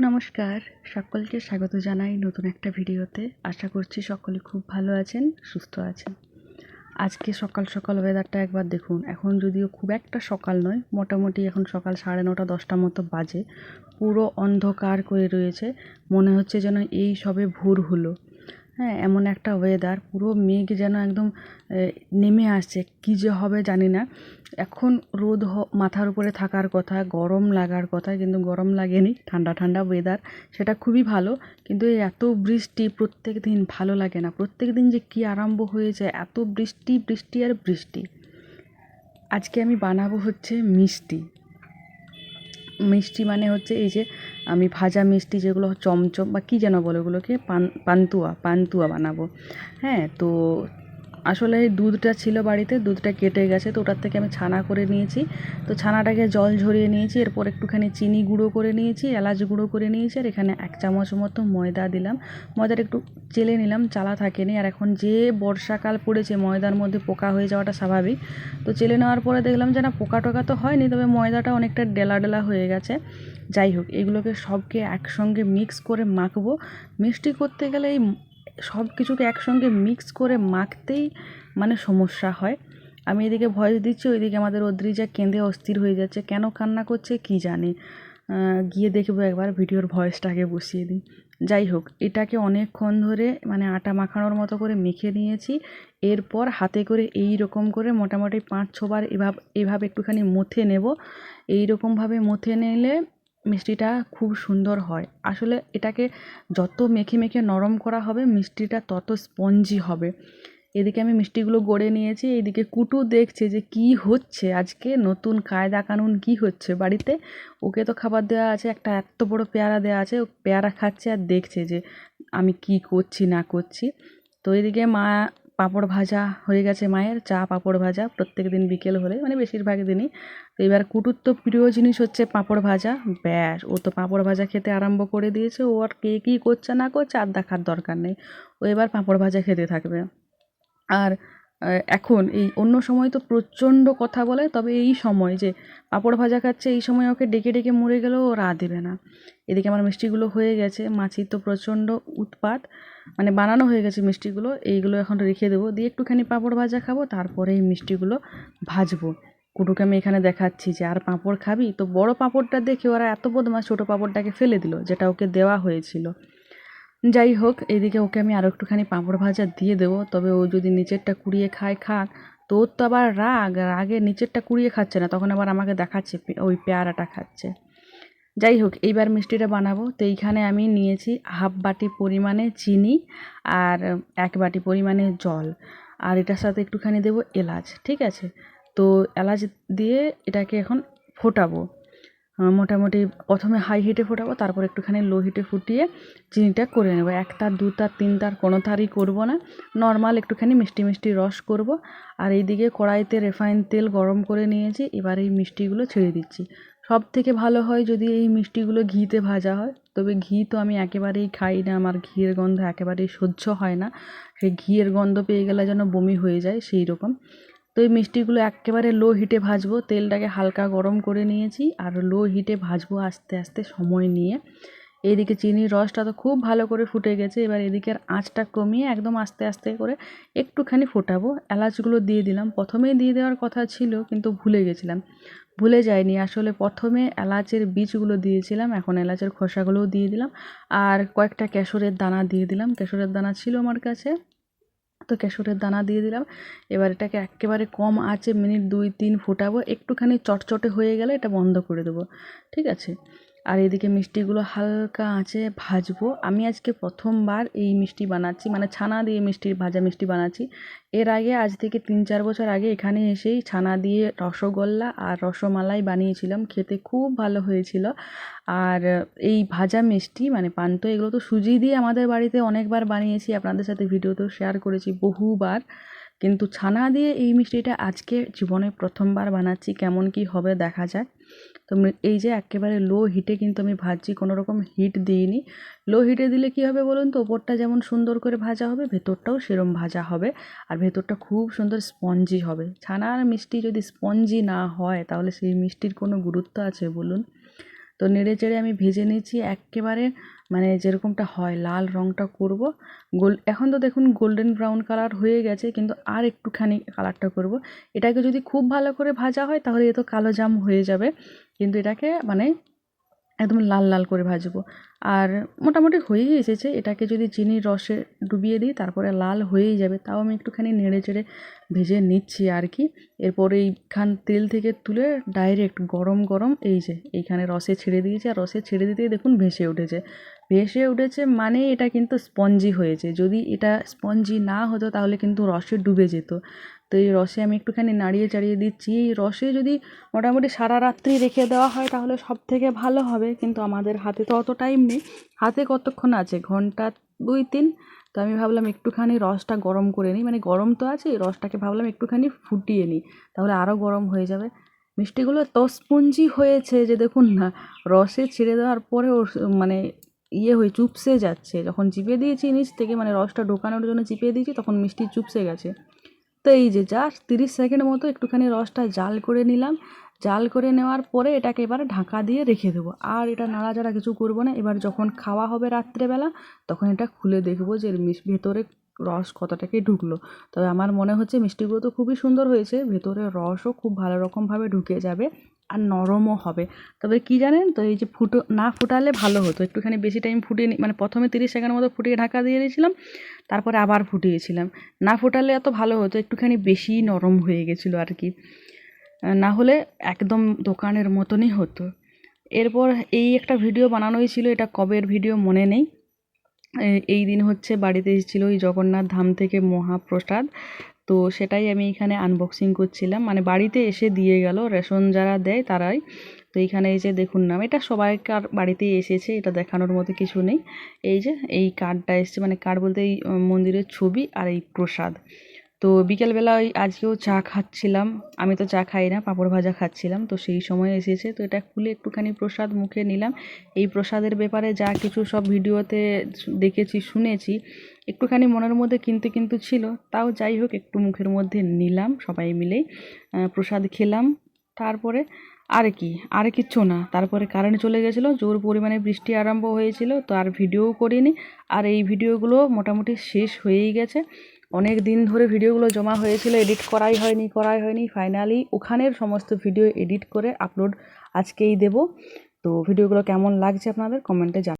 নমস্কার। সকলকে স্বাগত জানাই নতুন একটা ভিডিওতে। আশা করছি সকলে খুব ভালো আছেন, সুস্থ আছেন। আজকে সকাল সকাল ওয়েদারটা একবার দেখুন। এখন যদিও খুব একটা সকাল নয়, মোটামুটি এখন সকাল সাড়ে নটা, দশটা মতো বাজে। পুরো অন্ধকার করে রয়েছে। মনে হচ্ছে যেন এই সবে ভোর হলো। হ্যাঁ এমন একটা ওয়েদার পুরো মেঘ যেন একদম নেমে আসছে। কী যে হবে জানি না। এখন রোদ মাথার উপরে থাকার কথা, গরম লাগার কথা, কিন্তু গরম লাগেনি। ঠান্ডা ঠান্ডা ওয়েদার সেটা খুবই ভালো। কিন্তু এই এত বৃষ্টি প্রত্যেক দিন ভালো লাগে না। প্রত্যেক দিন যে কী আরম্ভ হয়েছে, এত বৃষ্টি বৃষ্টি আর বৃষ্টি। আজকে আমি বানাবো হচ্ছে মিষ্টি। মিষ্টি মানে হচ্ছে এই যে আমি ভাজা মিষ্টি যেগুলো চমচম বা কী যেন বলে ওগুলোকে, পান, পান্তুয়া পান্তুয়া বানাবো। হ্যাঁ তো আসলে এই দুধটা ছিল বাড়িতে, দুধটা কেটে গেছে, তো ওটার থেকে আমি ছানা করে নিয়েছি। তো ছানাটাকে জল ঝরিয়ে নিয়েছি, এরপর একটুখানি চিনি গুঁড়ো করে নিয়েছি, এলাচ গুঁড়ো করে নিয়েছি, আর এখানে এক চামচ মতো ময়দা দিলাম। ময়দাটা একটু চেলে নিলাম, চালা থাকেনি, আর এখন যে বর্ষাকাল পড়েছে, ময়দার মধ্যে পোকা হয়ে যাওয়াটা স্বাভাবিক। তো চেলে নেওয়ার পরে দেখলাম যে না, পোকা টোকা তো হয়নি, তবে ময়দাটা অনেকটা ডেলা ডেলা হয়ে গেছে। যাই হোক, এগুলোকে সবকে একসঙ্গে মিক্স করে মাখবো। মিষ্টি করতে গেলে এই সব কিছুকে একসঙ্গে মিক্স করে মাখতেই মানে সমস্যা হয়। আমি এদিকে ভয়েস দিচ্ছি, ওইদিকে আমাদের অদ্রিজা কেঁদে অস্থির হয়ে যাচ্ছে, কেন কান্না করছে কি জানি। গিয়ে দেখব একবার ভিডিওর ভয়েসটাকে বসিয়ে দিই। যাই হোক, এটাকে অনেকক্ষণ ধরে মানে আটা মাখানোর মতো করে মেখে নিয়েছি। এরপর হাতে করে এই রকম করে মোটামুটি পাঁচ ছবার এভাবে এভাবে একটুখানি মথে নেব। এই রকমভাবে মথে নিলে মিষ্টিটা খুব সুন্দর হয়। আসলে এটাকে যত মেখে মেখে নরম করা হবে, মিষ্টিটা তত স্পঞ্জি হবে। এদিকে আমি মিষ্টিগুলো গড়ে নিয়েছি, এইদিকে কুটু দেখছে যে কি হচ্ছে আজকে, নতুন কায়দা কানুন কি হচ্ছে বাড়িতে। ওকে তো খাবার দেওয়া আছে, একটা এত বড় পেয়ারা দেওয়া আছে, ও পেয়ারা খাচ্ছে আর দেখছে যে আমি কি করছি, না করছি। তো এদিকে মা পাঁপড় ভাজা হয়ে গেছে মায়ের, চা পাঁপড় ভাজা প্রত্যেক দিন বিকেল হলে মানে বেশিরভাগ দিনই। তো এবার কুটুর তো প্রিয় জিনিস হচ্ছে পাঁপড় ভাজা। ব্যাস, ও তো পাঁপড় ভাজা খেতে আরম্ভ করে দিয়েছে। ও আর কে কী করছে না করছে, আর দেখার দরকার নেই। ও এবার পাঁপড় ভাজা খেতে থাকবে। আর এখন এই অন্য সময় তো প্রচণ্ড কথা বলে, তবে এই সময় যে পাঁপড় ভাজা খাচ্ছে, এই সময় ওকে ডেকে ডেকে মরে গেলেও ও রা দেবে না। এদিকে আমার মিষ্টিগুলো হয়ে গেছে। মাছির তো প্রচণ্ড উৎপাত। মানে বানানো হয়ে গেছে মিষ্টিগুলো। এইগুলো এখন রেখে দেবো। দিয়ে একটুখানি পাঁপড় ভাজা খাব। তারপরে এই মিষ্টিগুলো ভাজবো। কুটুকে আমি এখানে দেখাচ্ছি যে, আর পাঁপড় খাবি? তো বড় পাঁপড়টা দেখে ওরা এত বদমাস ছোটো পাঁপড়টাকে ফেলে দিল, যেটা ওকে দেওয়া হয়েছিল। যাই হোক, এদিকে ওকে আমি আরও একটুখানি পাঁপড় ভাজা দিয়ে দেবো, তবে ও যদি নিচেরটা কুড়িয়ে খায়, খাক। তো ওর তো আবার রাগ রাগে নিচেরটা কুড়িয়ে খাচ্ছে না, তখন আবার আমাকে দেখাচ্ছে ওই পেয়ারাটা খাচ্ছে। যাই হোক, এইবার মিষ্টিটা বানাবো। তো এইখানে আমি নিয়েছি হাফ বাটি পরিমাণে চিনি আর এক বাটি পরিমাণে জল। আর এটার সাথে একটুখানি দেবো এলাচ, ঠিক আছে? তো এলাচ দিয়ে এটাকে এখন ফোটাবো। মোটামুটি প্রথমে হাই হিটে ফোটাবো, তারপর একটুখানি লো হিটে ফুটিয়ে চিনিটা করে নেব। এক তার, দু তার, তিন তার কোনো তারই করব না। নর্মাল একটুখানি মিষ্টি মিষ্টি রস করব। আর এইদিকে কড়াইতে রিফাইন তেল গরম করে নিয়েছি, এবার এই মিষ্টিগুলো ছেড়ে দিচ্ছি। সব থেকে ভালো হয় যদি এই মিষ্টিগুলো ঘিতে ভাজা হয়, তবে ঘি তো আমি একেবারেই খাই না, আমার ঘিয়ের গন্ধ একেবারেই সহ্য হয় না। সেই ঘিয়ের গন্ধ পেয়ে গেলে যেন বমি হয়ে যায় সেই রকম তো এই মিষ্টিগুলো একেবারে লো হিটে ভাজবো। তেলটাকে হালকা গরম করে নিয়েছি আর লো হিটে ভাজবো আস্তে আস্তে সময় নিয়ে। এইদিকে চিনির রসটা তো খুব ভালো করে ফুটে গেছে। এবার এদিকের আঁচটা কমিয়ে একদম আস্তে আস্তে করে একটুখানি ফোটাবো। এলাচগুলো দিয়ে দিলাম। প্রথমেই দিয়ে দেওয়ার কথা ছিল, কিন্তু ভুলে গেছিলাম। ভুলে যাইনি। আসলে প্রথমে এলাচের বীজগুলো দিয়েছিলাম। এখন এলাচের খোসাগুলোও দিয়ে দিলাম। আর কয়েকটা কেশরের দানা দিয়ে দিলাম। কেশরের দানা ছিল আমার কাছে। তো কেশরের দানা দিয়ে দিলাম। এবার এটাকে একেবারে কম আঁচে মিনিট দুই তিন ফুটাবো। একটুখানি চটচটে হয়ে গেলে এটা বন্ধ করে দেবো। ঠিক আছে? আর এদিকে মিষ্টিগুলো হালকা আঁচে ভাজবো। আমি আজকে প্রথমবার এই মিষ্টি বানাচ্ছি মানে ছানা দিয়ে মিষ্টি ভাজা মিষ্টি বানাচ্ছি। এর আগে, আজ থেকে তিন চার বছর আগে এখানে এসেই ছানা দিয়ে রসগোল্লা আর রসমালাই বানিয়েছিলাম, খেতে খুব ভালো হয়েছিল। আর এই ভাজা মিষ্টি মানে পান্তো, এগুলো তো সুজি দিয়ে আমাদের বাড়িতে অনেকবার বানিয়েছি, আপনাদের সাথে ভিডিওতেও শেয়ার করেছি বহুবার। কিন্তু ছানা দিয়ে এই মিষ্টিটা আজকে জীবনে প্রথমবার বানাচ্ছি, কেমন কি হবে দেখা যাক। তো এই যে একেবারে লো হিটে কিন্তু আমি ভাজছি, কোনো রকম হিট দিইনি। লো হিটে দিলে কি হবে বলুন তো, ওপরটা যেমন সুন্দর করে ভাজা হবে, ভেতরটাও সেরম ভাজা হবে। আর ভেতরটা খুব সুন্দর স্পঞ্জি হবে। ছানার মিষ্টি যদি স্পঞ্জি না হয়, তাহলে সেই মিষ্টির কোনো গুরুত্ব আছে বলুন? তো নেড়ে চেড়ে আমি ভেজে নিচ্ছি, একেবারে মানে যেরকমটা হয়, লাল রঙটা করব। গোল, এখন তো দেখুন গোল্ডেন ব্রাউন কালার হয়ে গেছে, কিন্তু আর একটুখানি কালারটা করব। এটাকে যদি খুব ভালো করে ভাজা হয়, তাহলে এ তো কালো জাম হয়ে যাবে। কিন্তু এটাকে মানে একদম লাল লাল করে ভাজবো। আর মোটামুটি হয়েই এসেছে, এটাকে যদি চিনির রসে ডুবিয়ে দিই, তারপরে লাল হয়েই যাবে। তাও আমি একটুখানি নেড়ে চেড়ে ভেজে নিচ্ছি আর কি। এরপর এইখান তেল থেকে তুলে ডাইরেক্ট গরম গরম, এই যে এইখানে রসে ছেড়ে দিয়েছি। আর রসে ছেড়ে দিতেই দেখুন ভেসে উঠেছে। ভেসে উঠেছে মানে এটা কিন্তু স্পঞ্জি হয়েছে। যদি এটা স্পঞ্জি না হতো তাহলে কিন্তু রসে ডুবে যেত। তো এই রসে আমি একটুখানি নাড়িয়ে চাড়িয়ে দিচ্ছি। এই রসে যদি মোটামুটি সারা রাত্রি রেখে দেওয়া হয় তাহলে সব থেকে ভালো হবে। কিন্তু আমাদের হাতে তো অত টাইম নেই। হাতে কতক্ষণ আছে? ঘণ্টা দুই, তিন? তো আমি ভাবলাম একটুখানি রসটা গরম করে নিই। মানে গরম তো আছে রসটাকে ভাবলাম একটুখানি ফুটিয়ে নিই। তাহলে আরও গরম হয়ে যাবে। মিষ্টিগুলো এত স্পঞ্জি হয়েছে যে দেখুন না, রসে ছেড়ে দেওয়ার পরেও মানে ইয়ে হয়ে চুপসে যাচ্ছে। যখন চিপে দিয়েছি নিচ থেকে মানে রসটা ঢোকানোর জন্য চিপে দিয়েছি, তখন মিষ্টি চুপসে গেছে। তো এই যে জাস্ট তিরিশ সেকেন্ড মতো একটুখানি রসটা জাল করে নিলাম। জাল করে নেওয়ার পরে এটাকে এবার ঢাকা দিয়ে রেখে দেবো। আর এটা নাড়াচাড়া কিছু করব না। এবার যখন খাওয়া হবে রাত্রেবেলা, তখন এটা খুলে দেখব যে ভেতরে রস কতটাকে ঢুকলো। তবে আমার মনে হচ্ছে মিষ্টিগুলো তো খুবই সুন্দর হয়েছে। ভেতরে রসও খুব ভালো রকমভাবে ঢুকে যাবে। আর নরমও হবে। তবে কি জানেন তো, এই যে ফুটো, না ফুটালে ভালো হতো। একটুখানি বেশি টাইম ফুটিয়ে মানে প্রথমে তিরিশ সেকেন্ড মতো ফুটিয়ে ঢাকা দিয়ে দিয়েছিলাম, তারপরে আবার ফুটিয়েছিলাম। না ফোটালে এত ভালো হতো, একটুখানি বেশি নরম হয়ে গেছিল আর কি। না হলে একদম দোকানের মতনই হতো। এরপর এই একটা ভিডিও বানানোই ছিল, এটা কবের ভিডিও মনে নেই। এই দিন হচ্ছে বাড়িতে এসেছিল ওই জগন্নাথ ধাম থেকে মহাপ্রসাদ। তো সেটাই আমি এখানে আনবক্সিং করছিলাম। মানে বাড়িতে এসে দিয়ে গেল, রেশন যারা দেয় তারাই। তো এখানে এই যে দেখুন না, এটা সবাইকার বাড়িতেই এসেছে, এটা দেখানোর মতো কিছু নেই। এই যে, এই কার্ডটা এসছে মানে কার্ড বলতে এই মন্দিরের ছবি আর এই প্রসাদ। তো বিকেলবেলা ওই আজকেও চা খাচ্ছিলাম। আমি তো চা খাই না, পাঁপড় ভাজা খাচ্ছিলাম, তো সেই সময় এসেছে। তো এটা খুলে একটুখানি প্রসাদ মুখে নিলাম। এই প্রসাদের ব্যাপারে যা কিছু সব ভিডিওতে দেখেছি, শুনেছি, একটুখানি মনের মধ্যে কিন্তু কিন্তু ছিল। তাও যাই হোক, একটু মুখের মধ্যে নিলাম সবাই মিলেই। প্রসাদ খেলাম। তারপরে আর কি, আর কিচ্ছু না। তারপরে কারেন্ট চলে গেছিল, জোর পরিমাণে বৃষ্টি আরম্ভ হয়েছিল, তো আর ভিডিও করিনি। আর এই ভিডিওগুলো মোটামুটি শেষ হয়েই গেছে। অনেক দিন ধরে ভিডিওগুলো জমা হয়েছিল, এডিট করাই হয়নি করাই হয়নি। ফাইনালি ওখানের সমস্ত ভিডিও এডিট করে আপলোড আজকেই দেব। তো ভিডিওগুলো কেমন লাগছে আপনাদের কমেন্টে জানান